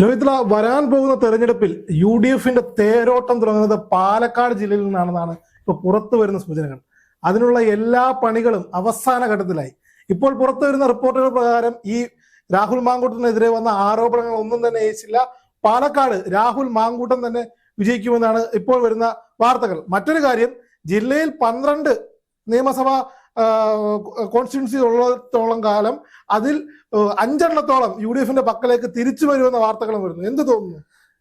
ലോഹിത്തില വരാൻ പോകുന്ന തെരഞ്ഞെടുപ്പിൽ യു ഡി എഫിന്റെ തേരോട്ടം തുടങ്ങുന്നത് പാലക്കാട് ജില്ലയിൽ നിന്നാണെന്നാണ് ഇപ്പൊ പുറത്തു വരുന്ന സൂചനകൾ. അതിനുള്ള എല്ലാ പണികളും അവസാന ഘട്ടത്തിലായി. ഇപ്പോൾ പുറത്തു വരുന്ന റിപ്പോർട്ടുകൾ പ്രകാരം ഈ രാഹുൽ മാങ്കൂട്ടനെതിരെ വന്ന ആരോപണങ്ങൾ ഒന്നും തന്നെ ഏച്ചില്ല പാലക്കാട് രാഹുൽ മാങ്കൂട്ടൻ തന്നെ വിജയിക്കുമെന്നാണ് ഇപ്പോൾ വരുന്ന വാർത്തകൾ. മറ്റൊരു കാര്യം ജില്ലയിൽ പന്ത്രണ്ട് നിയമസഭാ കോൺസ്റ്റിറ്റ്യൻസി ഉള്ളത്തോളം കാലം അതിൽ അഞ്ചെണ്ണത്തോളം യു ഡി എഫിന്റെ പക്കലേക്ക് തിരിച്ചു വരുമെന്ന വാർത്തകളും വരുന്നു. എന്ത് തോന്നുന്നു?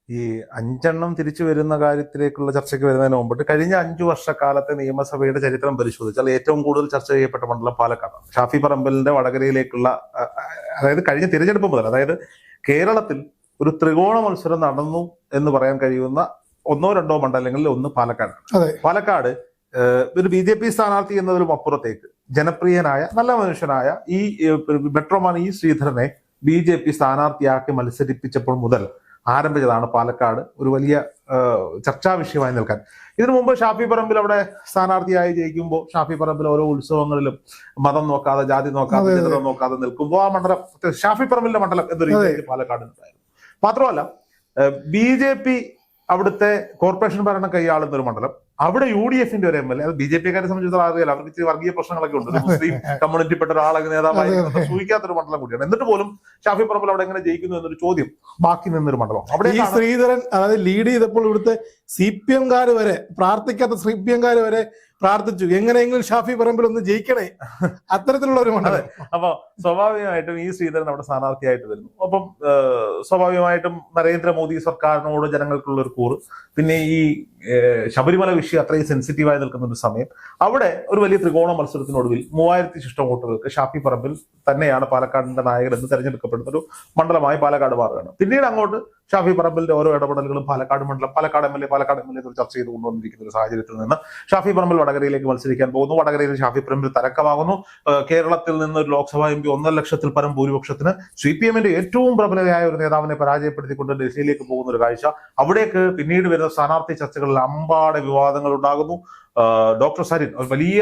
ഈ അഞ്ചെണ്ണം തിരിച്ചു വരുന്ന കാര്യത്തിലേക്കുള്ള ചർച്ചയ്ക്ക് വരുന്നതിന് മുമ്പിട്ട് കഴിഞ്ഞ അഞ്ചു വർഷക്കാലത്തെ നിയമസഭയുടെ ചരിത്രം പരിശോധിച്ചാൽ ഏറ്റവും കൂടുതൽ ചർച്ച ചെയ്യപ്പെട്ട മണ്ഡലം പാലക്കാടാണ്. ഷാഫി പറമ്പലിന്റെ വടകരയിലേക്കുള്ള അതായത് കഴിഞ്ഞ തിരഞ്ഞെടുപ്പ് മുതൽ അതായത് കേരളത്തിൽ ഒരു ത്രികോണ മത്സരം നടന്നു എന്ന് പറയാൻ കഴിയുന്ന ഒന്നോ രണ്ടോ മണ്ഡലങ്ങളിൽ ഒന്ന് പാലക്കാട് പാലക്കാട് ഒരു ബി ജെ പി സ്ഥാനാർത്ഥി എന്നതിലും അപ്പുറത്തേക്ക് ജനപ്രിയനായ നല്ല മനുഷ്യനായ ഈ മെട്രോമാൻ ഇ ശ്രീധരനെ ബി ജെ പി സ്ഥാനാർത്ഥിയാക്കി മത്സരിപ്പിച്ചപ്പോൾ മുതൽ ആരംഭിച്ചതാണ് പാലക്കാട് ഒരു വലിയ ചർച്ചാ വിഷയമായി നിൽക്കാൻ. ഇതിനു മുമ്പ് ഷാഫി പറമ്പിൽ അവിടെ സ്ഥാനാർത്ഥിയായി ജയിക്കുമ്പോൾ ഷാഫി പറമ്പിൽ ഓരോ ഉത്സവങ്ങളിലും മതം നോക്കാതെ ജാതി നോക്കാതെ. ജനത നോക്കാതെ നിൽക്കുമ്പോൾ ആ മണ്ഡലം ഷാഫി പറമ്പിലെ മണ്ഡലം എന്നൊരു പാലക്കാടിനുണ്ടായിരുന്നു. മാത്രമല്ല ബി ജെ പി അവിടുത്തെ കോർപ്പറേഷൻ ഭരണം കൈയാളുന്ന ഒരു മണ്ഡലം അവിടെ യു ഡി എഫിന്റെ ഒരു M L A B J പിക്കാരെ സംബന്ധിച്ചിടത്തോളം അറിയാലോ അവർക്ക് ഇച്ചിരി വർഗീയ പ്രശ്നങ്ങളൊക്കെ ഉണ്ട്. മുസ്ലിം കമ്മ്യൂണിറ്റിപ്പെട്ട ഒരാളെ നേതാവായി സൂചിക്കാത്തൊരു മണ്ഡലം കൂടിയാണ്. എന്നിട്ട് പോലും ഷാഫി പറമ്പിൽ അവിടെ എങ്ങനെ ജയിക്കുന്നു എന്നൊരു ചോദ്യം ബാക്കി നിന്നൊരു മണ്ഡലം അവിടെ ഈ ശ്രീധരൻ അതായത് ലീഡ് ചെയ്തപ്പോൾ ഇവിടുത്തെ സി പി എംകാർ വരെ പ്രാർത്ഥിക്കാത്ത സി പി എംകാർ വരെ പ്രാർത്ഥിച്ചു. എങ്ങനെയെങ്കിലും ഷാഫി പറമ്പിൽ ഒന്ന് ജയിക്കണേ. അത്തരത്തിലുള്ള ഒരു മണ്ഡലം. അപ്പൊ സ്വാഭാവികമായിട്ടും ഈ ശ്രീധരൻ അവിടെ സ്ഥാനാർത്ഥിയായിട്ട് വരുന്നു. അപ്പം സ്വാഭാവികമായിട്ടും നരേന്ദ്രമോദി സർക്കാരിനോട് ജനങ്ങൾക്കുള്ള ഒരു കൂറ്. പിന്നെ ഈ ശബരിമല വിഷയം അത്രയും സെൻസിറ്റീവായി നിൽക്കുന്ന ഒരു സമയം. അവിടെ ഒരു വലിയ ത്രികോണ മത്സരത്തിനൊടുവിൽ മൂവായിരത്തി ശിഷ്ട വോട്ടുകൾക്ക് ഷാഫി പറമ്പിൽ തന്നെയാണ് പാലക്കാടിന്റെ നായകൻ എന്ന് തെരഞ്ഞെടുക്കപ്പെടുന്ന ഒരു മണ്ഡലമായി പാലക്കാട് മാറുകയാണ്. പിന്നീട് അങ്ങോട്ട് ഷാഫി പറമ്പിലിന്റെ ഓരോ ഇടപെടലുകളും പാലക്കാട് മണ്ഡലം Palakkad M L A Palakkad M L A ചർച്ച ചെയ്ത് കൊണ്ടുവന്നിരിക്കുന്ന ഒരു സാഹചര്യത്തിൽ നിന്ന് ഷാഫി പറമ്പിൽ വടകരയിലേക്ക് മത്സരിക്കാൻ പോകുന്നു. വടകരയിൽ ഷാഫി പറമ്പിൽ തരക്കമാകുന്നു കേരളത്തിൽ നിന്ന് ഒരു ലോക്സഭാ എം പി ഒന്നര ലക്ഷത്തിൽ പരം ഭൂരിപക്ഷത്തിന് സി പി എമ്മിന്റെ ഏറ്റവും പ്രബലയായ ഒരു നേതാവിനെ പരാജയപ്പെടുത്തിക്കൊണ്ട് ഡൽഹിയിലേക്ക് പോകുന്ന ഒരു കാഴ്ച. അവിടേക്ക് പിന്നീട് വരുന്ന സ്ഥാനാർത്ഥി ചർച്ചകളിൽ അമ്പാടെ വിവാദങ്ങൾ ഉണ്ടാകുന്നു. ഡോക്ടർ സരിൻ ഒരു വലിയ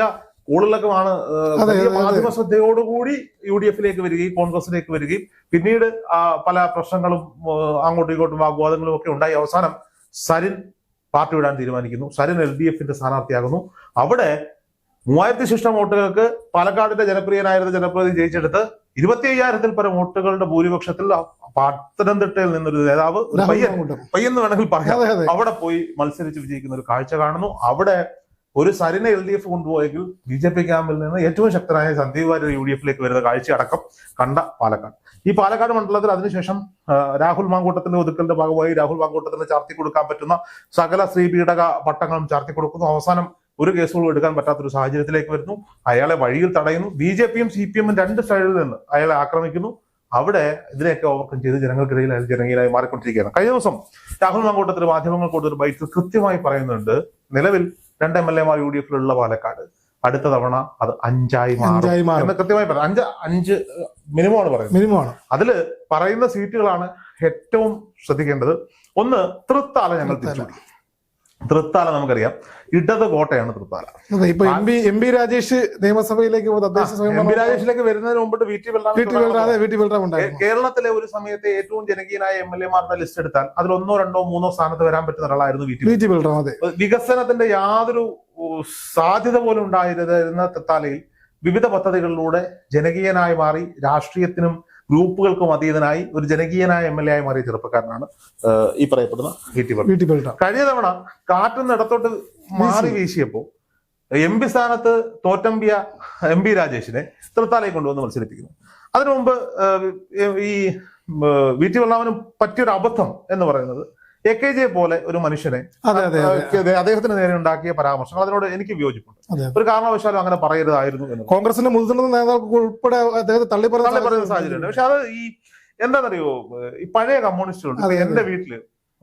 അതെ. മാധ്യമ ശ്രദ്ധയോടുകൂടി യു ഡി എഫിലേക്ക് വരികയും കോൺഗ്രസിലേക്ക് വരികയും പിന്നീട് ആ പല പ്രശ്നങ്ങളും അങ്ങോട്ടും ഇങ്ങോട്ടും വാഗ്വാദങ്ങളും ഒക്കെ ഉണ്ടായി. അവസാനം സരിൻ പാർട്ടി വിടാൻ തീരുമാനിക്കുന്നു. സരിൻ എൽ ഡി എഫിന്റെ സ്ഥാനാർത്ഥിയാകുന്നു. അവിടെ മൂവായിരത്തി ശിഷ്ടം വോട്ടുകൾക്ക് പാലക്കാടിന്റെ ജനപ്രിയനായിരുന്ന ജനപ്രതിനിധി ജയിച്ചെടുത്ത് ഇരുപത്തി അയ്യായിരത്തിൽ പരം വോട്ടുകളുടെ ഭൂരിപക്ഷത്തിൽ പത്തനംതിട്ടയിൽ നിന്നൊരു നേതാവ് പയ്യൻ. പയ്യെന്ന് വേണമെങ്കിൽ പറയാം. അവിടെ പോയി മത്സരിച്ച് വിജയിക്കുന്ന ഒരു കാഴ്ച കാണുന്നു. അവിടെ ഒരു സരിനെ എൽ ഡി എഫ് കൊണ്ടുപോയെങ്കിൽ ബി ജെ പി ക്യാമ്പിൽ നിന്ന് ഏറ്റവും ശക്തനായ സന്ദീപ് വാര്യർ യു ഡി എഫിലേക്ക് വരുന്ന കാഴ്ച അടക്കം കണ്ട പാലക്കാട്. ഈ പാലക്കാട് മണ്ഡലത്തിൽ അതിനുശേഷം രാഹുൽ മാങ്കൂട്ടത്തിന്റെ ഒതുക്കലിന്റെ ഭാഗമായി രാഹുൽ മാങ്കൂട്ടത്തിന് ചാർത്തി കൊടുക്കാൻ പറ്റുന്ന സകല ശ്രീപീഠക പട്ടങ്ങളും ചാർത്തി കൊടുക്കുന്നു. അവസാനം ഒരു കേസുകളും എടുക്കാൻ പറ്റാത്തൊരു സാഹചര്യത്തിലേക്ക് വരുന്നു. അയാളെ വഴിയിൽ തടയുന്നു. ബി ജെ പിയും സി പി എമ്മും രണ്ട് സൈഡിൽ നിന്ന് അയാളെ ആക്രമിക്കുന്നു. അവിടെ ഇതിനെയൊക്കെ ഓവർകം ചെയ്ത് ജനങ്ങൾക്കിടയിൽ അയാൾ ജനകീയനായി മാറിക്കൊണ്ടിരിക്കുകയാണ്. കഴിഞ്ഞ ദിവസം രാഹുൽ മാങ്കൂട്ടത്തിന് മാധ്യമങ്ങൾ കൊടുത്തൊരു ബൈറ്റ് കൃത്യമായി പറയുന്നുണ്ട് നിലവിൽ രണ്ട് എം എൽ എമാർ യു ഡി എഫിലുള്ള പാലക്കാട്. അടുത്ത തവണ അത് അഞ്ചായി മാറും. എന്ന് കൃത്യമായി പറയാം. അഞ്ച് അഞ്ച് മിനിമമാണ് പറയുന്നത്. മിനിമം ആണ്. അതിൽ പറയുന്ന സീറ്റുകളാണ് ഏറ്റവും ശ്രദ്ധിക്കേണ്ടത്. ഒന്ന് തൃത്താല ഞങ്ങൾ തിരിച്ചു തൃത്താല നമുക്കറിയാം. ഇടത് കോട്ടയാണ് തൃത്താല. ഇപ്പൊ എം പി എം രാജേഷ് നിയമസഭയിലേക്ക് എം സ്വയംഭരണ രാജേഷിലേക്ക് വരുന്നതിന് മുമ്പ് വി ടി കേരളത്തിലെ ഒരു സമയത്തെ ഏറ്റവും ജനകീയനായ എം എൽ എമാരുടെ ലിസ്റ്റ് എടുത്താൽ അതിൽ ഒന്നോ രണ്ടോ മൂന്നോ സ്ഥാനത്ത് വരാൻ പറ്റുന്ന ഒരാളായിരുന്നു വി ടി വീട്ടിൽ അതെ. വികസനത്തിന്റെ യാതൊരു സാധ്യത പോലും ഉണ്ടായിരുന്ന തൃത്താലയിൽ വിവിധ പദ്ധതികളിലൂടെ ജനകീയനായി മാറി രാഷ്ട്രീയത്തിനും ഗ്രൂപ്പുകൾക്കും അതീതനായി ഒരു ജനകീയനായ എം എൽ എ ആയി മാറിയ ചെറുപ്പക്കാരനാണ് ഈ പറയപ്പെടുന്ന കഴിഞ്ഞ തവണ കാറ്റുന്ന ഇടത്തോട്ട് മാറി വീശിയപ്പോ എം പി സ്ഥാനത്ത് തോറ്റമ്പിയ എം പി രാജേഷിനെ തൃത്താലയിൽ കൊണ്ടുവന്ന് മത്സരിപ്പിക്കുന്നു. അതിനു മുമ്പ് ഈ വി ടി വെള്ളാമനും പറ്റിയൊരു അബദ്ധം എന്ന് പറയുന്നത് എ കെ ജെ പോലെ ഒരു മനുഷ്യനെ അദ്ദേഹത്തിന് നേരെ ഉണ്ടാക്കിയ പരാമർശങ്ങൾ അതിനോട് എനിക്ക് വിയോജിപ്പുണ്ട് ഒരു കാരണവശാലും അങ്ങനെ പറയരുതായിരുന്നു എന്ന്. കോൺഗ്രസിന്റെ മുതിർന്ന നേതാക്കൾ ഉൾപ്പെടെ അദ്ദേഹത്തെ തള്ളി പറയുന്ന സാഹചര്യമുണ്ട് പക്ഷെ അത് ഈ എന്താണെന്നറിയോ? ഈ പഴയ കമ്മ്യൂണിസ്റ്റുകളുണ്ട്. അതെ. എന്റെ വീട്ടിൽ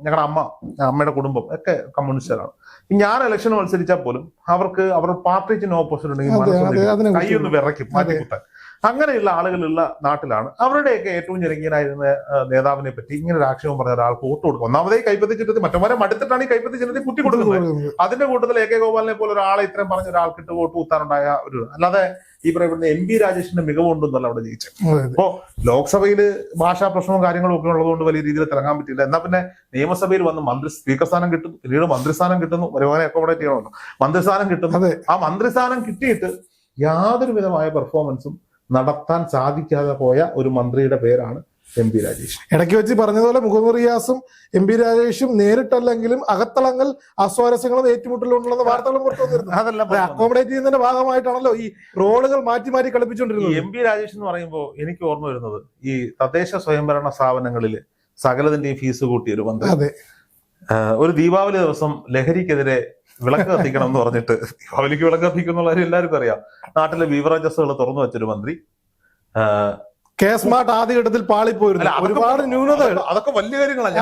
ഞങ്ങളുടെ അമ്മ അമ്മയുടെ കുടുംബം ഒക്കെ കമ്മ്യൂണിസ്റ്റുകാരാണ് ഞാൻ ഇലക്ഷൻ മത്സരിച്ചാൽ പോലും അവർക്ക് അവരുടെ പാർട്ടി ചിഹ്നം ഓപ്പോസിറ്റ് ഉണ്ടെങ്കിൽ കൈ ഒന്ന് കൈയൊന്ന് വിറയ്ക്കും മാറ്റി അതെ. കുത്താൻ. അങ്ങനെയുള്ള ആളുകളുള്ള നാട്ടിലാണ്. അവരുടെയൊക്കെ ഏറ്റവും ജനകീയനായിരുന്ന നേതാവിനെ പറ്റി ഇങ്ങനെ ഒരു ആക്ഷേപം പറഞ്ഞ ഒരാൾക്ക് വോട്ട് കൊടുക്കും. ഒന്നാമതായി കൈപ്പത്തി ചിഹ്നത്തിൽ മറ്റന്മാരെ മടുത്തിട്ടാണ് ഈ കൈപ്പത്തി ചിഹ്നത്തിൽ കുട്ടി കൊടുക്കുന്നത്. അതിന്റെ കൂട്ടത്തിൽ എ കെ ഗോപാലിനെ പോലെ ഒരാളെ ഇത്രയും പറഞ്ഞ ഒരാൾക്കിട്ട് വോട്ട് കുത്താനുണ്ടായ ഒരു അല്ലാതെ ഈ പറയുന്ന എം പി രാജേഷിന്റെ മികവുണ്ടെന്നല്ല അവിടെ ജയിച്ചത്. അപ്പോ ലോക്സഭയിൽ ഭാഷാ പ്രശ്നവും കാര്യങ്ങളും ഒക്കെ ഉള്ളതുകൊണ്ട് വലിയ രീതിയിൽ തിളങ്ങാൻ പറ്റില്ല എന്നാ പിന്നെ നിയമസഭയിൽ വന്ന് മന്ത്രി സ്പീക്കർ സ്ഥാനം കിട്ടുന്നു. പിന്നീട് മന്ത്രിസ്ഥാനം കിട്ടുന്നു. ഒരുപോലെ അക്കോമഡേറ്റ് ചെയ്യണമല്ലോ. മന്ത്രിസ്ഥാനം കിട്ടുന്നു. ആ മന്ത്രിസ്ഥാനം കിട്ടിയിട്ട് യാതൊരു വിധമായ പെർഫോമൻസും നടത്താൻ സാധിക്കാതെ പോയ ഒരു മന്ത്രിയുടെ പേരാണ് എം പി രാജേഷ്. ഇടയ്ക്ക് വെച്ച് പറഞ്ഞതുപോലെ മുഹമ്മദ് റിയാസും എം പി രാജേഷും നേരിട്ടല്ലെങ്കിലും അകത്തളങ്ങൾ അസ്വാരസ്യങ്ങളും ഏറ്റുമുട്ടലും ഉണ്ടെന്ന വാർത്തകളും പുറത്തു വന്നിരുന്നു. അതല്ല അക്കോമഡേറ്റ് ചെയ്യുന്നതിന്റെ ഭാഗമായിട്ടാണല്ലോ ഈ റോളുകൾ മാറ്റി മാറ്റി കളിപ്പിച്ചുകൊണ്ടിരുന്നത്. എം പി രാജേഷ് എന്ന് പറയുമ്പോൾ എനിക്ക് ഓർമ്മ വരുന്നത് ഈ തദ്ദേശ സ്വയംഭരണ സ്ഥാപനങ്ങളിൽ സകലതിന്റെയും ഫീസ് കൂട്ടിയ ഒരു മന്ത്രി. അതെ. ഒരു ദീപാവലി ദിവസം ലഹരിക്കെതിരെ വിളക്ക് കത്തിക്കണം എന്ന് പറഞ്ഞിട്ട് ദീപാവലിക്ക് വിളക്ക് കത്തിക്കും എന്നുള്ള കാര്യം എല്ലാവർക്കും അറിയാം. നാട്ടിലെ ബീവറേജസുകൾ തുറന്നു വെച്ചൊരു മന്ത്രി. കെ സ്മാർട്ട് ആദ്യഘട്ടത്തിൽ പാളിപ്പോയിരുന്നു. ഒരുപാട് ന്യൂനതകൾ. അതൊക്കെ- വലിയ കാര്യങ്ങളാണ്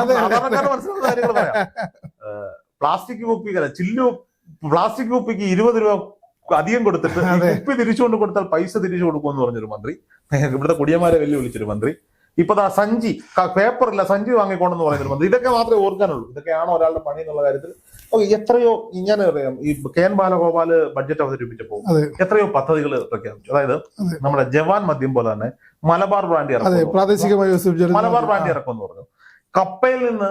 പ്ലാസ്റ്റിക് കുപ്പിക്ക് ചില്ലു പ്ലാസ്റ്റിക് കുപ്പിക്ക് ഇരുപത് രൂപ അധികം കൊടുത്തിട്ട് കുപ്പി തിരിച്ചുകൊണ്ട് കൊടുത്താൽ പൈസ തിരിച്ചു കൊടുക്കുമെന്ന് പറഞ്ഞൊരു മന്ത്രി. ഇവിടുത്തെ കുടിയന്മാരെ വെല്ലുവിളിച്ചൊരു മന്ത്രി. ഇപ്പൊ ദാ സഞ്ചി പേപ്പറില്ല സഞ്ചി വാങ്ങിക്കോണെന്ന് പറയുന്നത് ഇതൊക്കെ മാത്രമേ ഓർക്കാനുള്ളൂ. ഇതൊക്കെയാണോ ഒരാളുടെ പണി എന്നുള്ള കാര്യത്തിൽ. എത്രയോ ഞാൻ അറിയാം ഈ കെ എൻ ബാലഗോപാൽ ബഡ്ജറ്റ് അവതരിപ്പിച്ചപ്പോൾ എത്രയോ പദ്ധതികൾ പ്രഖ്യാപിച്ചു. അതായത് നമ്മുടെ ജവാൻ മദ്യം പോലെ തന്നെ മലബാർ ബ്രാൻഡി ഇറക്കും പ്രാദേശികമായി ബ്രാൻഡ് മലബാർ ബ്രാൻഡി ഇറക്കുമെന്ന് പറഞ്ഞു. കപ്പയിൽ നിന്ന്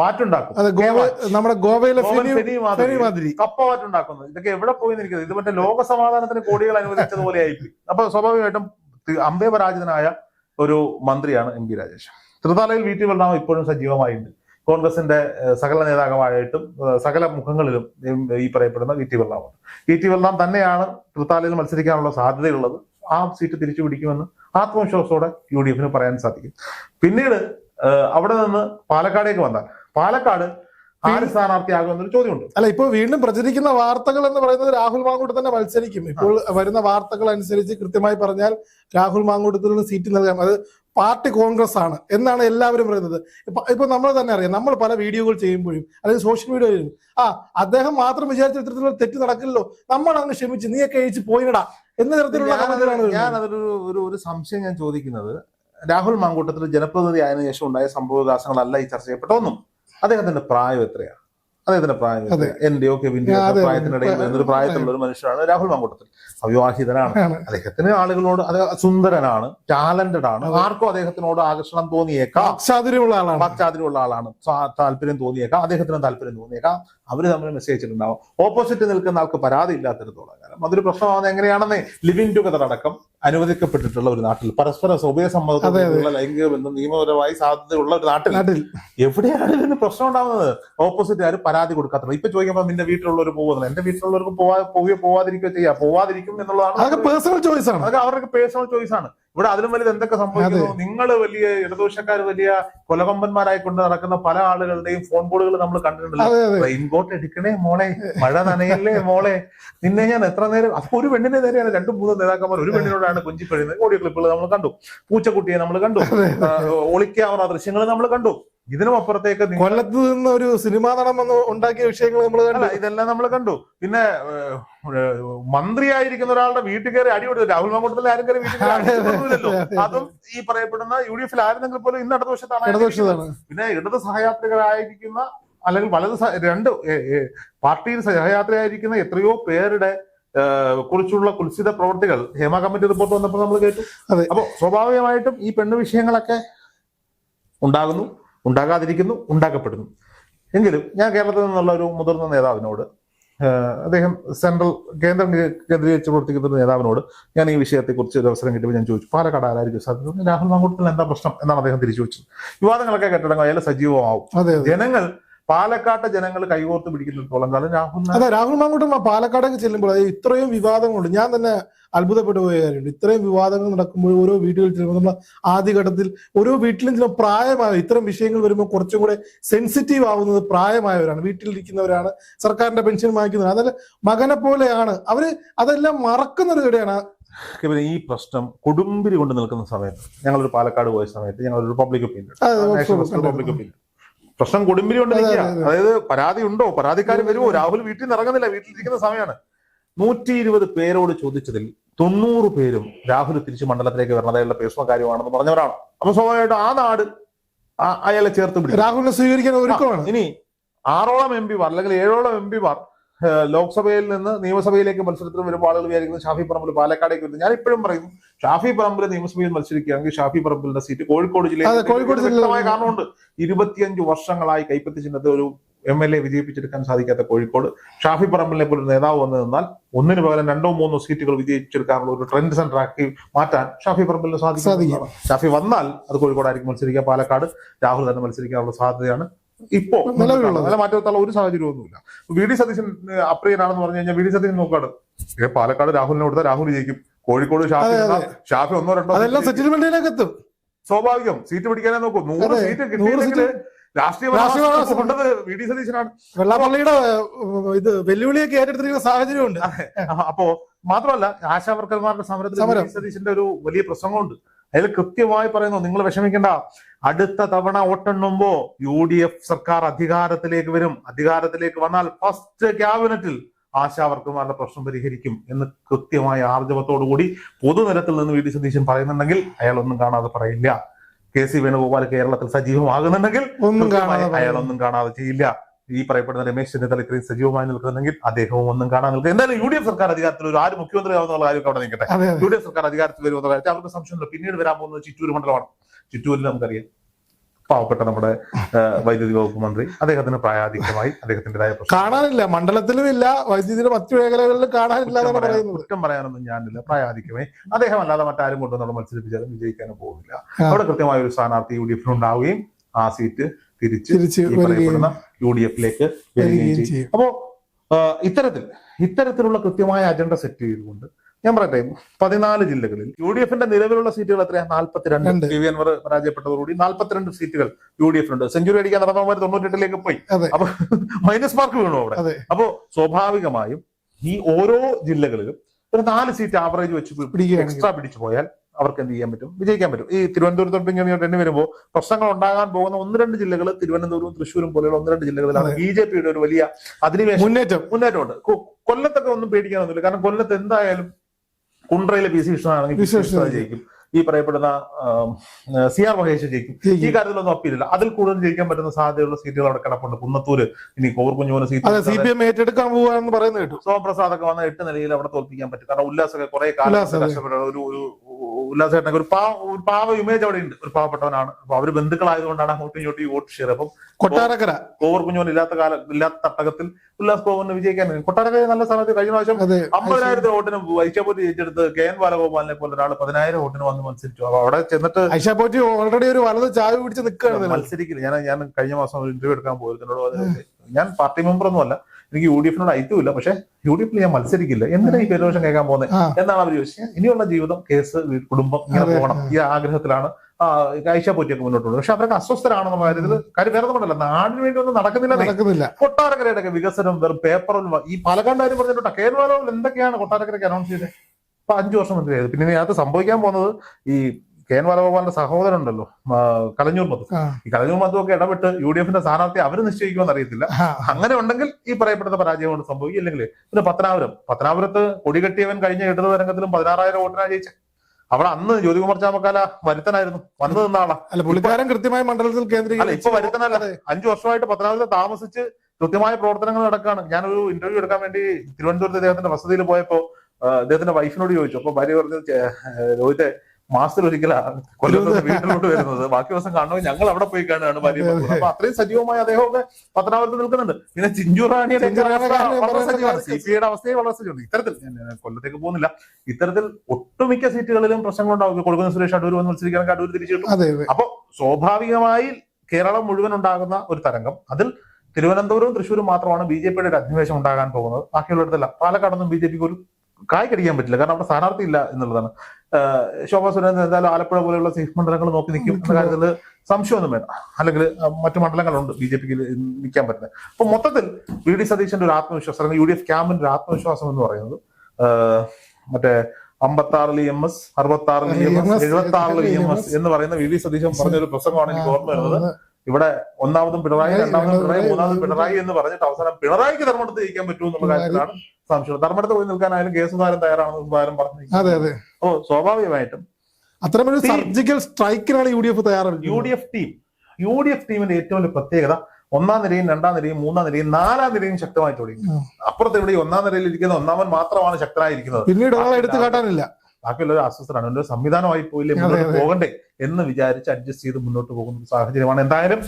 വാറ്റുണ്ടാക്കും. നമ്മുടെ ഗോവയിലെ കപ്പ വാറ്റുണ്ടാക്കുന്നത് ഇതൊക്കെ എവിടെ പോയി നിൽക്കുന്നത് ഇത് മറ്റേ ലോക സമാധാനത്തിന് കോടികൾ അനുവദിച്ചതുപോലെ ആയിപ്പോയി അപ്പൊ സ്വാഭാവികമായിട്ടും അമ്പേപരാജിതനായ ഒരു മന്ത്രിയാണ് എം പി രാജേഷ്. തൃത്താലയിൽ വി ടി ബലറാം ഇപ്പോഴും സജീവമായിട്ടുണ്ട്. കോൺഗ്രസിന്റെ സകല നേതാക്കളായിട്ടും സകല മുഖങ്ങളിലും ഈ- ഈ പറയപ്പെടുന്ന വി ടി ബലറാമാണ് വി ടി ബലറാം തന്നെയാണ് തൃത്താലയിൽ മത്സരിക്കാനുള്ള സാധ്യതയുള്ളത്. ആ സീറ്റ് തിരിച്ചു പിടിക്കുമെന്ന് ആത്മവിശ്വാസത്തോടെ യു ഡി എഫിന് പറയാൻ സാധിക്കും. പിന്നീട് അവിടെ നിന്ന് പാലക്കാടേക്ക് വന്നാൽ. പാലക്കാട് ആര് സ്ഥാനാർത്ഥിയാകുമെന്നൊരു ചോദ്യമുണ്ട്. അല്ല ഇപ്പോൾ വീണ്ടും പ്രചരിക്കുന്ന വാർത്തകൾ എന്ന് പറയുന്നത് രാഹുൽ മാങ്കൂട്ട് തന്നെ മത്സരിക്കും. ഇപ്പോൾ വരുന്ന വാർത്തകൾ അനുസരിച്ച് കൃത്യമായി പറഞ്ഞാൽ രാഹുൽ മാങ്കൂട്ടത്തിന് സീറ്റ് നൽകാം. അത് പാർട്ടി കോൺഗ്രസ് ആണ് എന്നാണ് എല്ലാവരും പറയുന്നത്. ഇപ്പൊ ഇപ്പൊ നമ്മൾ തന്നെ അറിയാം നമ്മൾ പല വീഡിയോകൾ ചെയ്യുമ്പോഴും അല്ലെങ്കിൽ സോഷ്യൽ മീഡിയ ചെയ്യുമ്പോൾ ആ അദ്ദേഹം മാത്രം വിചാരിച്ച ഇത്തരത്തിലുള്ള തെറ്റ് നടക്കില്ലല്ലോ. നമ്മൾ അങ്ങ് ക്ഷമിച്ച് നീയൊക്കെ അഴിച്ച് പോയിടാ എന്ന തരത്തിലുള്ള ഞാൻ അതൊരു ഒരു ഒരു സംശയം ഞാൻ ചോദിക്കുന്നത്. രാഹുൽ മാങ്കൂട്ടത്തിൽ ജനപ്രതിനിധി ആയതിനു ശേഷം ഉണ്ടായ സംഭവവികാസങ്ങളല്ല ഈ ചർച്ച ചെയ്യപ്പെട്ട ഒന്നും അദ്ദേഹത്തിന്റെ പ്രായം എത്രയാണ്? അദ്ദേഹത്തിന്റെ പ്രായം? എന്റെയോ കെവിന്റെയോ. പ്രായത്തിനിടയിൽ എന്നൊരു പ്രായത്തിലുള്ള ഒരു മനുഷ്യനാണ് രാഹുൽ മാങ്കൂട്ടത്തിൽ. അവിവാഹിതനാണ്. അദ്ദേഹത്തിന് ആളുകളോട് സുന്ദരനാണ് ടാലന്റഡ് ആണ്. ആർക്കും അദ്ദേഹത്തിനോട് ആകർഷണം തോന്നിയേക്കാം. ആളാണ്. താല്പര്യം തോന്നിയേക്കാം. അദ്ദേഹത്തിന് താല്പര്യം തോന്നിയേക്കാം. അവർ തമ്മിൽ മെസ്സേജ് അയച്ചിട്ടുണ്ടാവും. ഓപ്പോസിറ്റ് നിൽക്കുന്ന ആൾക്ക് പരാതി ഇല്ലാത്തിടത്തോളം കാരണം അതൊരു പ്രശ്നമാകുന്നത് എങ്ങനെയാണെന്ന് ലിവിങ് ടുഗദർ അടക്കം അനുവദിക്കപ്പെട്ടിട്ടുള്ള ഒരു നാട്ടിൽ. പരസ്പര സ്വഭയ ഉഭയസമ്മതത്തോടുള്ള ലൈംഗിക ബന്ധം നിയമപരമായി സാധ്യതയുള്ള ഒരു നാട്ടിൽ. എവിടെയാണ് ഇതിന് പ്രശ്നം ഉണ്ടാവുന്നത്? ഓപ്പോസിറ്റ് ആര് പരാതി കൊടുക്കാത്തത്? ഇപ്പൊ ചോദിക്കുമ്പോൾ നിന്റെ വീട്ടിലുള്ളവർ പോകുന്നത് എന്റെ വീട്ടിലുള്ളവർക്ക് പോവാ പോവുകയോ പോവാതിരിക്കുകയോ ചെയ്യാം. പോവാതിരിക്കും എന്നുള്ളതാണ് അതൊക്കെ പേഴ്സണൽ ചോയ്സ് ആണ്. അതൊക്കെ അവരുടെ പേഴ്സണൽ ചോയ്സ് ആണ്. ഇവിടെ അതിലും വലുത് എന്തൊക്കെ സംഭവിക്കുന്നു? നിങ്ങൾ വലിയ ഇടതുപക്ഷക്കാർ വലിയ കൊലകൊമ്പന്മാരായി കൊണ്ട് നടക്കുന്ന പല ആളുകളുടെയും ഫോൺ കോളുകൾ നമ്മൾ കണ്ടിട്ടുണ്ടല്ലോ. റെയിൻകോട്ട് എടുക്കണേ മോളെ മഴ നനയല്ലേ മോളെ. നിന്നെ ഞാൻ എത്ര നേരം അപ്പൊ ഒരു പെണ്ണിനെ നേരെയാണ് രണ്ടും മൂന്നും നേതാക്കന്മാർ ഒരു പെണ്ണിനോടാണ് കൊഞ്ചിപ്പഴുന്നത്. ഓഡിയോ ക്ലിപ്പുകൾ നമ്മൾ കണ്ടു. പൂച്ചക്കുട്ടിയെ നമ്മൾ കണ്ടു. ഒളിക്കാവുന്ന ദൃശ്യങ്ങൾ നമ്മൾ കണ്ടു. ഇതിനും അപ്പുറത്തേക്ക് കൊല്ലത്ത് നിന്ന് ഒരു സിനിമാ നടൻ വന്ന് ഉണ്ടാക്കിയ വിഷയങ്ങൾ നമ്മൾ കണ്ടു. ഇതെല്ലാം നമ്മൾ കണ്ടു. പിന്നെ മന്ത്രിയായിരിക്കുന്ന ഒരാളുടെ വീട്ടിൽ കയറി അടി കൊടുത്തു രാഹുൽ മാങ്കൂട്ടത്തിൽ ആരും കയറി കൊടുത്തില്ലല്ലോ. അതെ, ഈ പറയപ്പെടുന്ന യു ഡി എഫിൽ ആയിരുന്നെങ്കിൽ പോലും ഇന്ന് ഇടതുപക്ഷത്താണ് പിന്നെ ഇടത് സഹയാത്രികരായിരിക്കുന്ന അല്ലെങ്കിൽ വലത് രണ്ട് പാർട്ടിയിൽ സഹയാത്രയായിരിക്കുന്ന എത്രയോ പേരുടെ കുറിച്ചുള്ള കുൽസിത പ്രവർത്തികൾ ഹേമ കമ്മിറ്റി റിപ്പോർട്ട് വന്നപ്പോൾ നമ്മൾ കേട്ടു. അപ്പൊ സ്വാഭാവികമായിട്ടും ഈ പെണ്ണ് വിഷയങ്ങളൊക്കെ ഉണ്ടാകുന്നു. ഉണ്ടാകാതിരിക്കുന്നു ഉണ്ടാക്കപ്പെടുന്നു. എങ്കിലും ഞാൻ കേരളത്തിൽ നിന്നുള്ള ഒരു മുതിർന്ന നേതാവിനോട് അദ്ദേഹം സെൻട്രൽ കേന്ദ്രം കേന്ദ്രീകരിച്ച് പ്രവർത്തിക്കുന്ന ഒരു നേതാവിനോട് ഞാൻ ഈ വിഷയത്തെക്കുറിച്ച് ഒരു അവസരം കിട്ടിയപ്പോൾ ഞാൻ ചോദിച്ചു പാലക്കാട് ആരായിരിക്കും സാധ്യത രാഹുൽ മാങ്കൂട്ടത്തിൽ എന്താ പ്രശ്നം? എന്നാണ് അദ്ദേഹം തിരിച്ചു വെച്ചത് വിവാദങ്ങളൊക്കെ കെട്ടിടങ്ങൾ അയാൾ സജീവമാവും. ജനങ്ങൾ പാലക്കാട്ടെ ജനങ്ങൾ കൈകോർത്ത് പിടിക്കുന്നിടത്തോളം കാലം രാഹുൽ അതെ രാഹുൽ മാങ്കൂട്ടം പാലക്കാടൊക്കെ ചെല്ലുമ്പോൾ അത് ഇത്രയും വിവാദങ്ങളുണ്ട്. ഞാൻ തന്നെ അത്ഭുതപ്പെട്ടു പോയ കാര്യമുണ്ട്. ഇത്രയും വിവാദങ്ങൾ നടക്കുമ്പോൾ ഓരോ വീടുകളിൽ ചെല്ലുമ്പോൾ നമ്മൾ ആദ്യഘട്ടത്തിൽ ഓരോ വീട്ടിലും ചില പ്രായമായ ഇത്തരം വിഷയങ്ങൾ വരുമ്പോൾ കുറച്ചും കൂടെ സെൻസിറ്റീവ് ആവുന്നത് പ്രായമായവരാണ്. വീട്ടിലിരിക്കുന്നവരാണ് സർക്കാരിന്റെ പെൻഷൻ വാങ്ങിക്കുന്നവരാണ്. അതല്ല മകനെ പോലെയാണ്. അവർ അതെല്ലാം മറക്കുന്ന ഒരു ഇടയാണ്. പിന്നെ ഈ പ്രശ്നം കൊടുമ്പിരി കൊണ്ട് നിൽക്കുന്ന സമയത്ത് ഞങ്ങളൊരു പാലക്കാട് പോയ സമയത്ത് ഞങ്ങളൊരു public opinion republic public opinion പ്രശ്നം കൊടുമ്പിരി കൊണ്ട് നിൽക്കുക. അതായത് പരാതി ഉണ്ടോ? പരാതിക്കാർ വരുമോ രാഹുൽ വീട്ടിൽ നിന്ന് ഇറങ്ങുന്നില്ല വീട്ടിലിരിക്കുന്ന സമയമാണ്. നൂറ്റി ഇരുപത് പേരോട് ചോദിച്ചതിൽ തൊണ്ണൂറ് പേരും രാഹുൽ തിരിച്ച് മണ്ഡലത്തിലേക്ക് വരണതായുള്ള പേഴ്സണൽ കാര്യമാണെന്ന് പറഞ്ഞവരാണ്. അപ്പൊ സ്വാഭാവികമായിട്ടും ആ നാട് അയാളെ ചേർത്ത് പിടിക്കും. രാഹുലിനെ സ്വീകരിക്കാൻ ഒരുക്കമാണ്. ഇനി ആറോളം എം പിമാർ അല്ലെങ്കിൽ ഏഴോളം എം പിമാർ ലോക്സഭയിൽ നിന്ന് നിയമസഭയിലേക്ക് മത്സരത്തിന് വരുമ്പോൾ ആളുകൾ വിചാരിക്കുന്നത് ഷാഫി പറമ്പിൽ പാലക്കാടേക്ക് വരുന്നത് ഞാൻ ഇപ്പോഴും പറയുന്നു ഷാഫി പറമ്പിൽ നിയമസഭയിൽ മത്സരിക്കുകയാണെങ്കിൽ ഷാഫി പറമ്പിലിന്റെ സീറ്റ് കോഴിക്കോട് ജില്ലയിൽ കോഴിക്കോട് വ്യക്തമായ കാരണമുണ്ട്. ഇരുപത്തിയഞ്ച് വർഷങ്ങളായി കൈപ്പത്തി ചിഹ്നത്തെ ഒരു എം എൽ എ വിജയിപ്പിച്ചെടുക്കാൻ സാധിക്കാത്ത കോഴിക്കോട്. ഷാഫി പറമ്പിലിനെ പോലെ നേതാവ് വന്നു നിന്നാൽ ഒന്നിന് പകരം രണ്ടോ മൂന്നോ സീറ്റുകൾ വിജയിച്ചെടുക്കാനുള്ള ഒരു ട്രെൻഡ് സെന്റർ ആക്കി മാറ്റാൻ ഷാഫി പറമ്പിലിന് സാധിക്കും സാധിക്കും. ഷാഫി വന്നാൽ അത് കോഴിക്കോടായിരിക്കും മത്സരിക്കുക. പാലക്കാട് രാഹുൽ തന്നെ മത്സരിക്കാനുള്ള സാധ്യതയാണ്. ഇപ്പോ നിലവിലുള്ള നില മാറ്റത്തുള്ള ഒരു സാഹചര്യമൊന്നുമില്ല. വി ഡി സതീശൻ അപ്രിയനാണെന്ന് പറഞ്ഞു കഴിഞ്ഞാൽ വി ഡി സതീശൻ നോക്കാണ് പാലക്കാട് രാഹുലിനെ കൊടുത്താൽ രാഹുൽ ജയിക്കും. കോഴിക്കോട് ഷാഫി ഷാഫി ഒന്നോ രണ്ടോ അതെല്ലാം സീറ്റ് സെറ്റിൽമെന്റിലേക്ക് എത്തും സ്വാഭാവികം. സീറ്റ് പിടിക്കാനേ നോക്കൂ. നൂറ് സീറ്റ് കിട്ടിയില്ലെങ്കിൽ രാഷ്ട്രീയ രാഷ്ട്രീയ പരാമർശം പരാമർശം. കൊണ്ടത് വി ഡി സതീശനാണ്. വെള്ളാപ്പള്ളിയുടെ ഇത് വെല്ലുവിളിയൊക്കെ ഏറ്റെടുത്തിരിക്കുന്ന സാഹചര്യമുണ്ട്. അപ്പോ മാത്രമല്ല ആശാവർക്കർമാരുടെ സമരത്തിൽ സമരം. സതീശന്റെ ഒരു വലിയ പ്രസംഗമുണ്ട്. അതിൽ കൃത്യമായി പറയുന്നു നിങ്ങൾ വിഷമിക്കേണ്ട. അടുത്ത തവണ വോട്ടെണ്ണുമ്പോ യു ഡി എഫ് സർക്കാർ അധികാരത്തിലേക്ക് വരും. അധികാരത്തിലേക്ക് വന്നാൽ ഫസ്റ്റ് ക്യാബിനറ്റിൽ ആശാവർക്കുമാരുടെ പ്രശ്നം പരിഹരിക്കും എന്ന് കൃത്യമായ ആർജവത്തോടുകൂടി പൊതുനിരത്തിൽ നിന്ന് വി ഡി സതീശൻ പറയുന്നുണ്ടെങ്കിൽ അയാൾ ഒന്നും കാണാതെ പറയില്ല. കെ സി വേണുഗോപാൽ കേരളത്തിൽ സജീവമാകുന്നുണ്ടെങ്കിൽ ഒന്നും കാണാതെ അയാൾ ഒന്നും കാണാതെ ചെയ്യില്ല. ഈ പറയപ്പെടുന്ന രമേശ് ചെന്നിത്തല ഇത്രയും സജീവമായി നിൽക്കുന്നെങ്കിൽ അദ്ദേഹവും ഒന്നും കാണാൻ നിൽക്കും. എന്തായാലും യു ഡി എഫ് സർക്കാർ അധികാരത്തിൽ ഒരു ആര് മുഖ്യമന്ത്രി ആവുന്നുള്ള കാര്യമൊക്കെ അവിടെ നിൽക്കട്ടെ. യു ഡി എഫ് സർക്കാർ അധികാരത്തിൽ വരുമെന്ന കാര്യത്തിൽ അവർക്ക് സംശയമില്ല. പിന്നീട് വരാൻ പോകുന്നത് ചിറ്റൂർ മണ്ഡലമാണ്. ചിറ്റൂരിൽ നമുക്കറിയാം. പാവപ്പെട്ട നമ്മുടെ വൈദ്യുതി വകുപ്പ് മന്ത്രി. അദ്ദേഹത്തിന് പ്രായാധിക്യമായി അദ്ദേഹത്തിന്റേതായ കാണാനില്ല. മണ്ഡലത്തിലും ഇല്ല. വൈദ്യുതിയുടെ മറ്റു മേഖലകളിലും കാണാനില്ല കുറ്റം പറയാനൊന്നും ഞാനില്ല. പ്രായാധിക്യമേ. അദ്ദേഹം അല്ലാതെ മറ്റാരും കൊണ്ടുവന്നുള്ള മത്സരിപ്പിച്ചാലും വിജയിക്കാനും പോകുന്നില്ല. അവിടെ കൃത്യമായ ഒരു സ്ഥാനാർത്ഥി യു ഡി എഫിനുണ്ടാവുകയും ആ സീറ്റ് തിരിച്ച് പറയപ്പെടുന്ന യു ഡി എഫിലേക്ക് വരികയും ചെയ്യും. അപ്പോ ഇത്തരത്തിൽ ഇത്തരത്തിലുള്ള കൃത്യമായ അജണ്ട സെറ്റ് ചെയ്തുകൊണ്ട് ഞാൻ പറയട്ടെ പതിനാല് ജില്ലകളിൽ യു ഡി എഫിന്റെ നിലവിലുള്ള സീറ്റുകൾ എത്രയാ? നാൽപ്പത്തിരണ്ട്. രണ്ട്. പി വി അൻവർ പരാജയപ്പെട്ടതോടുകൂടി നാൽപ്പത്തിരണ്ട് സീറ്റുകൾ യു ഡി എഫിനുണ്ട്. സെഞ്ചുറി അടിക്കാൻ നടന്നവർ തൊണ്ണൂറ്റെട്ടിലേക്ക് പോയി. അപ്പൊ മൈനസ് മാർക്ക് വീണു അവിടെ. അപ്പോ സ്വാഭാവികമായും ഈ ഓരോ ജില്ലകളിലും ഒരു നാല് സീറ്റ് ആവറേജ് വെച്ച് എക്സ്ട്രാ പിടിച്ചു പോയാൽ അവർക്ക് എന്ത് ചെയ്യാൻ പറ്റും? വിജയിക്കാൻ പറ്റും. ഈ തിരുവനന്തപുരത്തോട്ട് ഇങ്ങനെ എണ്ണി വരുമ്പോൾ പ്രശ്നങ്ങൾ ഉണ്ടാകാൻ പോകുന്ന ഒന്ന് രണ്ട് ജില്ലകൾ തിരുവനന്തപുരവും തൃശ്ശൂരും പോലെയുള്ള ഒന്ന് രണ്ട് ജില്ലകളിലാണ് ബി ജെ പിയുടെ ഒരു വലിയ അധിനിവേശം മുന്നേറ്റം. മുന്നേറ്റമുണ്ട്. കൊല്ലത്തൊക്കെ ഒന്നും പേടിക്കാനൊന്നുമില്ല. കാരണം കൊല്ലത്ത് എന്തായാലും കുണ്ട്രയിലെ പി സി സി കൃഷ്ണൻ ജയിക്കും ഈ പറയപ്പെടുന്ന സി ആർ മഹേഷ് ജയിക്കും. ഈ കാര്യത്തിലൊന്നും അപ്പീലില്ല അതിൽ കൂടുതൽ ജയിക്കാൻ പറ്റുന്ന സാധ്യതയുള്ള സീറ്റുകൾ അവിടെ കിടപ്പുണ്ട്. കുന്നത്തൂര് ഇനി കോർ കുഞ്ഞുമോന് സീറ്റ് സി പി എം ഏറ്റെടുക്കാൻ പോവാന്ന് പറയുന്നത് കേട്ടു. സോമപ്രസാദ് ഒക്കെ വന്ന എട്ട് നിലയിൽ അവിടെ തോൽപ്പിക്കാൻ പറ്റും. കാരണം ഉല്ലാസൊക്കെ കുറെ കാലം. കഷ്ടപ്പെട്ട ഒരു ഉല്ലാസേട്ടനൊക്കെ ഒരു പാവ ഒരു പാവ ഇമേജ് അവിടെ ഉണ്ട്. ഒരു പാവപ്പെട്ടവനാണ്. അപ്പൊ അവർ ബന്ധുക്കളായതുകൊണ്ടാണ് അങ്ങോട്ടും ഇങ്ങോട്ടും ഈ വോട്ട് ഷെയർ അപ്പം കൊട്ടാരക്കര. കോവർ കുഞ്ഞോൻ ഇല്ലാത്ത കാല ഇല്ലാത്ത തട്ടകത്തിൽ ഉല്ലാസ് കോവറിന് വിജയിക്കാൻ. കൊട്ടാരക്കര നല്ല സമയത്ത് കഴിഞ്ഞ പ്രാവശ്യം അമ്പതിനായിരത്തി വോട്ടിന് വൈച്ചപ്പോറ്റി ജയിച്ചെടുത്ത് കെ എൻ ബാലഗോപാലിനെ പോലെ ഒരാൾ പതിനായിരം വോട്ടിന് വന്ന് മത്സരിച്ചു. അപ്പൊ അവിടെ ചെന്നിട്ട് ഐഷ പോറ്റി ഓൾറെഡി ഒരു വലത് ചായ പിടിച്ച് നിൽക്കുകയാണ് മത്സരിക്കില്ല. ഞാൻ ഞാൻ കഴിഞ്ഞ മാസം ഒരു ഇന്റർവ്യൂ എടുക്കാൻ പോയിരുന്നോട് ഞാൻ പാർട്ടി മെമ്പർ ഒന്നും അല്ല. എനിക്ക് യു ഡി എഫിനോട് ഐത്യമില്ല പക്ഷെ യു ഡി എഫിൽ ഞാൻ മത്സരിക്കില്ല. എന്തിനാ ഈ പെരുദോഷം കേൾക്കാൻ പോകുന്നത് എന്നാണ് അവർ ചോദിച്ചത്. ഇനിയുള്ള ജീവിതം കേസ് കുടുംബം ഇങ്ങനെ പോകണം. ഈ ആഗ്രഹത്തിലാണ് ഐഷ പോറ്റിയൊക്കെ മുന്നോട്ട് പോകുന്നത് പക്ഷെ അവരൊക്കെ അസ്വസ്ഥരാണെന്നുള്ള കാര്യത്തിൽ കാര്യം വേറെ ഒന്നുമല്ല നാടിന് വേണ്ടി ഒന്നും നടക്കുന്നില്ല നടക്കുന്നില്ല. കൊട്ടാരക്കരയുടെയൊക്കെ വികസനം വെറും പേപ്പറിൽ ഈ പാലക്കാട് കാര്യം പറഞ്ഞിട്ടുണ്ടോ കേരളം എന്തൊക്കെയാണ് കൊട്ടാരക്കരയ്ക്ക് അനൗൺസ് ചെയ്തത് ഇപ്പൊ അഞ്ചു വർഷം മന്ത്രിയായത് പിന്നെ ഇതിനകത്ത് സംഭവിക്കാൻ പോകുന്നത് ഈ കെ എൻ ബാലഗോപാലിന്റെ സഹോദരൻ ഉണ്ടല്ലോ കലഞ്ഞൂർ മധു. ഈ കലഞ്ഞൂർ മധു ഒക്കെ ഇടപെട്ട് യു ഡി എഫിന്റെ സ്ഥാനാർത്ഥി അവർ നിശ്ചയിക്കുമെന്ന് അറിയത്തില്ല അങ്ങനെ ഉണ്ടെങ്കിൽ ഈ പറയപ്പെടുന്ന പരാജയം കൊണ്ട് സംഭവിക്കും. ഇല്ലെങ്കിൽ പിന്നെ പത്തനാപുരം. പത്തനാപുരത്ത് കൊടികെട്ടിയവൻ കഴിഞ്ഞ ഇടത് തരംഗത്തിലും പതിനാറായിരം വോട്ടിനാണ് ജയിച്ചത് അവിടെ അന്ന് ജ്യോതികുമാർ ചാമക്കാല വരുത്തനായിരുന്നു. വന്നു നിന്ന ആളാ. അല്ല പുള്ളിക്കാരൻ കൃത്യമായ മണ്ഡലത്തിൽ കേന്ദ്രീകരിച്ചു. ഇപ്പൊ വരുത്തനല്ല അഞ്ചു വർഷമായിട്ട് പത്തനാപുരത്ത് താമസിച്ച് കൃത്യമായ പ്രവർത്തനങ്ങൾ നടക്കുകയാണ് ഞാനൊരു ഇന്റർവ്യൂ എടുക്കാൻ വേണ്ടി തിരുവനന്തപുരത്ത് അദ്ദേഹത്തിന്റെ വസതിയിൽ പോയപ്പോ അദ്ദേഹത്തിന്റെ വൈഫിനോട് ചോദിച്ചു. അപ്പൊ ഭാര്യ പറഞ്ഞു രോഹിത്തെ മാസത്തിൽ ഒരിക്കലാ കൊല്ലത്ത് വീട്ടിലോട്ട് വരുന്നത്. ബാക്കി ദിവസം കാണുമ്പോൾ ഞങ്ങൾ അവിടെ പോയി കാണുകയാണ് ഭാര്യ. അപ്പൊ അത്രയും സജീവമായി അദ്ദേഹമൊക്കെ പത്തനാപുരത്ത് നിൽക്കുന്നുണ്ട്. പിന്നെ ചിഞ്ചു റാണിയുടെ വളരെ സജീവമാണ്. സി പി ഐയുടെ അവസ്ഥയെ വളരെ സജീവമാണ്. ഇത്തരത്തിൽ കൊല്ലത്തേക്ക് പോകുന്നില്ല. ഇത്തരത്തിൽ ഒട്ടുമിക്ക സീറ്റുകളിലും പ്രശ്നങ്ങളുണ്ടാവും കൊടുക്കുന്ന സുരേഷ് അടൂർ വന്ന് മത്സരിക്കാൻ അടൂർ തിരിച്ചു കിട്ടും. അതെ സ്വാഭാവികമായി കേരളം മുഴുവൻ ഉണ്ടാകുന്ന ഒരു തരംഗം. അതിൽ തിരുവനന്തപുരവും തൃശ്ശൂരും മാത്രമാണ് ബി ജെ പിയുടെ ഒരു അധിനിവേശം ഉണ്ടാകാൻ പോകുന്നത്. ബാക്കിയുള്ളിടത്തല്ല പാലക്കാടൊന്നും ബി ജെ പിക്ക് ഒരു കായ് കടിക്കാൻ പറ്റില്ല. കാരണം അവിടെ സ്ഥാനാർത്ഥി ഇല്ല എന്നുള്ളതാണ്. ശോഭാ സുരേന്ദ്രൻ എന്തായാലും ആലപ്പുഴ പോലെയുള്ള സീഫ് മണ്ഡലങ്ങൾ നോക്കി നിൽക്കും എന്ന കാര്യത്തിൽ സംശയമൊന്നും വേണ്ട. അല്ലെങ്കിൽ മറ്റു മണ്ഡലങ്ങളുണ്ട് ബി ജെ പിക്ക് നിൽക്കാൻ പറ്റുന്നത് അപ്പൊ മൊത്തത്തിൽ വി ഡി സതീശന്റെ ഒരു ആത്മവിശ്വാസം അല്ലെങ്കിൽ യു ഡി എഫ് ക്യാമ്പിന്റെ ഒരു ആത്മവിശ്വാസം എന്ന് പറയുന്നത് മറ്റേ അമ്പത്തി ആറിൽ എം എസ് അറുപത്തി ആറിൽ എം എസ് എഴുപത്തി ആറിൽ എം എസ് എന്ന് പറയുന്ന വി ഡി സതീശൻ പറഞ്ഞൊരു പ്രസംഗമാണ് എനിക്ക് ഓർമ്മ വരുന്നത്. ഇവിടെ ഒന്നാമതും പിണറായി രണ്ടാമതും പിണറായി മൂന്നാമതും പിണറായി. എന്ന് പറഞ്ഞിട്ട് അവസാനം പിണറായിക്ക് ധർമ്മടത്ത് ജയിക്കാൻ പറ്റുമോ എന്നുള്ള കാര്യത്തിലാണ് സംശയം. ധർമ്മടത്ത് പോയി നിൽക്കാനായാലും കെ താരം തയ്യാറാണെന്ന് താരം പറഞ്ഞു. അതെ അതെ. ഓ സ്വാഭാവികമായിട്ടും. അത്തരമൊരു സർജിക്കൽ സ്ട്രൈക്കിനാണ് യു ഡി എഫ് തയ്യാറാണ് U D F team U D F ടീമിന്റെ ഏറ്റവും വലിയ പ്രത്യേകത ഒന്നാം നിരയും രണ്ടാം നിരയും മൂന്നാം നിരയും നാലാം നിരയും ശക്തമായി തുടങ്ങി. അപ്പുറത്ത് ഇവിടെ ഒന്നാം നിരയിൽ ഇരിക്കുന്ന ഒന്നാമൻ മാത്രമാണ് ശക്തനായിരിക്കുന്നത്. പിന്നീട് എടുത്തു കാട്ടാനില്ല. ബാക്കിയുള്ളവർ അസ്വസ്ഥരാണ്. സംവിധാനമായി പോയില്ലേ? പോകണ്ടേ? എന്ന് വിചാരിച്ച് അഡ്ജസ്റ്റ് ചെയ്ത് മുന്നോട്ട് പോകുന്ന ഒരു സാഹചര്യമാണ്. എന്തായാലും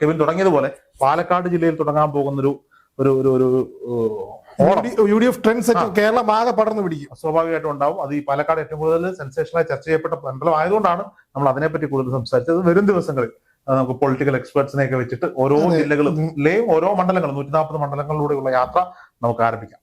കെവിൻ തുടങ്ങിയതുപോലെ പാലക്കാട് ജില്ലയിൽ തുടങ്ങാൻ പോകുന്നൊരു ഒരു ഒരു ഒരു U D F trend set Keralam ആകെ പടർന്നു പിടിക്കും. സ്വാഭാവികമായിട്ടും ഉണ്ടാവും. അത് ഈ പാലക്കാട് ഏറ്റവും കൂടുതൽ സെൻസേഷനായി ചർച്ച ചെയ്യപ്പെട്ട മണ്ഡലം ആയതുകൊണ്ടാണ് നമ്മൾ അതിനെപ്പറ്റി കൂടുതൽ സംസാരിച്ചത്. വരും ദിവസങ്ങളിൽ നമുക്ക് പൊളിറ്റിക്കൽ എക്സ്പെർട്സിനെ ഒക്കെ വെച്ചിട്ട് ഓരോ. ജില്ലകളും ഉം. ഓരോ മണ്ഡലങ്ങളും നൂറ്റി നാൽപ്പത് മണ്ഡലങ്ങളിലൂടെയുള്ള യാത്ര നമുക്ക് ആരംഭിക്കാം.